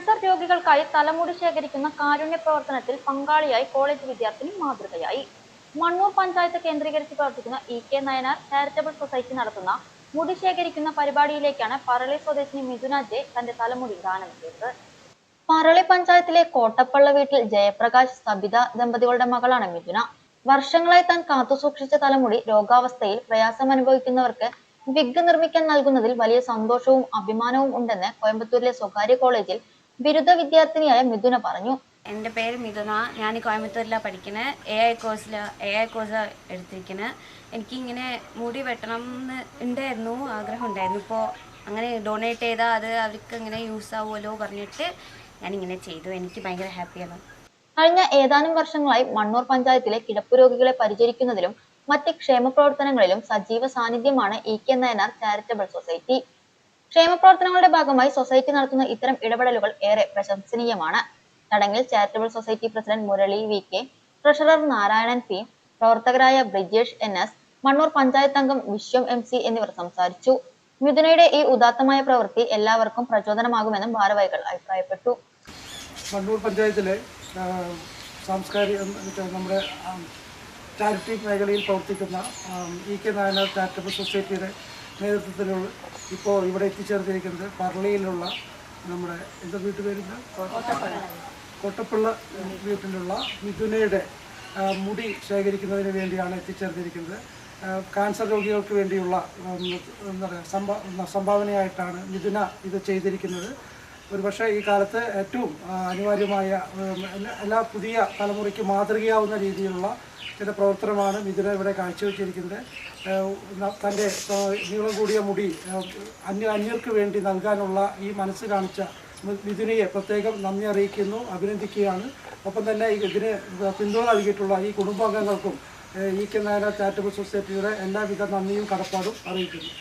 Cancer രോഗികൾക്കായി തലമുടി ശേഖരിക്കുന്ന കാരുണ്യ പ്രവർത്തനത്തിൽ പങ്കാളിയായി കോളേജ് വിദ്യാർത്ഥിനി മാതൃകയായി. മണ്ണൂർ പഞ്ചായത്ത് കേന്ദ്രീകരിച്ച് പ്രവർത്തിക്കുന്ന E K Nayanar charitable society നടത്തുന്ന മുടി ശേഖരിക്കുന്ന പരിപാടിയിലേക്കാണ് പറളി സ്വദേശിനി മിഥുന ജെ തന്റെ തലമുടി ദാനം ചെയ്തത്. പറളി പഞ്ചായത്തിലെ കോട്ടപ്പള്ള വീട്ടിൽ ജയപ്രകാശ് സബിത ദമ്പതികളുടെ മകളാണ് മിഥുന. വർഷങ്ങളായി താൻ കാത്തുസൂക്ഷിച്ച തലമുടി രോഗാവസ്ഥയിൽ പ്രയാസം അനുഭവിക്കുന്നവർക്ക് വിഗ് നിർമ്മിക്കാൻ നൽകുന്നതിൽ വലിയ സന്തോഷവും അഭിമാനവും ഉണ്ടെന്ന് കോയമ്പത്തൂരിലെ സ്വകാര്യ കോളേജിൽ ബിരുദ വിദ്യാർത്ഥിനിയായ മിഥുന പറഞ്ഞു. എന്റെ പേര് മിഥുന. ഞാൻ കോയമ്പത്തൂരിലാണ് പഠിക്കുന്നത് എ ഐ കോഴ്സിൽ എ ഐ കോഴ്സ് എടുത്തിരിക്കുന്നത് എനിക്കിങ്ങനെ മുടി വെട്ടണം എന്ന് ഉണ്ടായിരുന്നു ആഗ്രഹം ഉണ്ടായിരുന്നു. ഇപ്പോൾ അങ്ങനെ ഡൊണേറ്റ് ചെയ്താൽ അത് അവർക്ക് ഇങ്ങനെ യൂസ് ആവുമല്ലോ പറഞ്ഞിട്ട് ഇങ്ങനെ ചെയ്തു. എനിക്ക് ഭയങ്കര ഹാപ്പിയാണ് കഴിഞ്ഞ ഏതാനും വർഷങ്ങളായി മണ്ണൂർ പഞ്ചായത്തിലെ കിടപ്പ് രോഗികളെ പരിചരിക്കുന്നതിലും മറ്റ് ക്ഷേമ പ്രവർത്തനങ്ങളിലും സജീവ സാന്നിധ്യമാണ് E K Nayanar charitable society ക്ഷേമ പ്രവർത്തനങ്ങളുടെ ഭാഗമായി സൊസൈറ്റി നടത്തുന്ന ഇത്തരം ഇടപെടലുകൾ ഏറെ പ്രശംസനീയമാണ്. ചടങ്ങിൽ charitable society president Murali V K treasurer Narayanan P പ്രവർത്തകരായ ബ്രിജേഷ് എൻ എസ് മണ്ണൂർ പഞ്ചായത്ത് അംഗം വിശ്വം എം സി എന്നിവർ സംസാരിച്ചു. മിഥുനയുടെ ഈ ഉദാത്തമായ പ്രവൃത്തി എല്ലാവർക്കും പ്രചോദനമാകുമെന്നും ഭാരവാഹികൾ അഭിപ്രായപ്പെട്ടു. മണ്ണൂർ പഞ്ചായത്തിലെ സാംസ്കാരിക നമ്മുടെ ചാരിറ്റി മേഖലയിൽ പ്രവർത്തിക്കുന്ന ഇ കെ നായനാർ ചാരിറ്റബിൾ സൊസൈറ്റിയുടെ നേതൃത്വത്തിലുള്ള ഇപ്പോൾ ഇവിടെ എത്തിച്ചേർത്തിരിക്കുന്നത് പറളിയിലുള്ള നമ്മുടെ എന്താ വീട്ടുപേരില്ല കൊട്ടപ്പിള്ള വീട്ടിലുള്ള മിഥുനയുടെ മുടി ശേഖരിക്കുന്നതിന് വേണ്ടിയാണ് എത്തിച്ചേർത്തിരിക്കുന്നത് കാൻസർ രോഗികൾക്ക് വേണ്ടിയുള്ള എന്താ പറയുക സംഭാവനയായിട്ടാണ് മിഥുന ഇത് ചെയ്തിരിക്കുന്നത്. ഒരുപക്ഷെ ഈ കാലത്ത് ഏറ്റവും അനിവാര്യമായ എല്ലാ- പുതിയ തലമുറയ്ക്ക് മാതൃകയാവുന്ന രീതിയിലുള്ള ചില പ്രവർത്തനമാണ് മിഥുന ഇവിടെ കാഴ്ചവെച്ചിരിക്കുന്നത്. തന്റെ നീളം കൂടിയ മുടി അന്യ അന്യർക്ക് വേണ്ടി നൽകാനുള്ള ഈ മനസ്സ് കാണിച്ച മിഥുനയെ പ്രത്യേകം നന്ദി അറിയിക്കുന്നു അഭിനന്ദിക്കുകയാണ്. ഒപ്പം തന്നെ ഇതിന് പിന്തുണ നൽകിയിട്ടുള്ള ഈ കുടുംബാംഗങ്ങൾക്കും ഈ നായർ ചാരിറ്റബിൾ സൊസൈറ്റിയുടെ എല്ലാവിധ നന്ദിയും കടപ്പാടും അറിയിക്കുന്നു.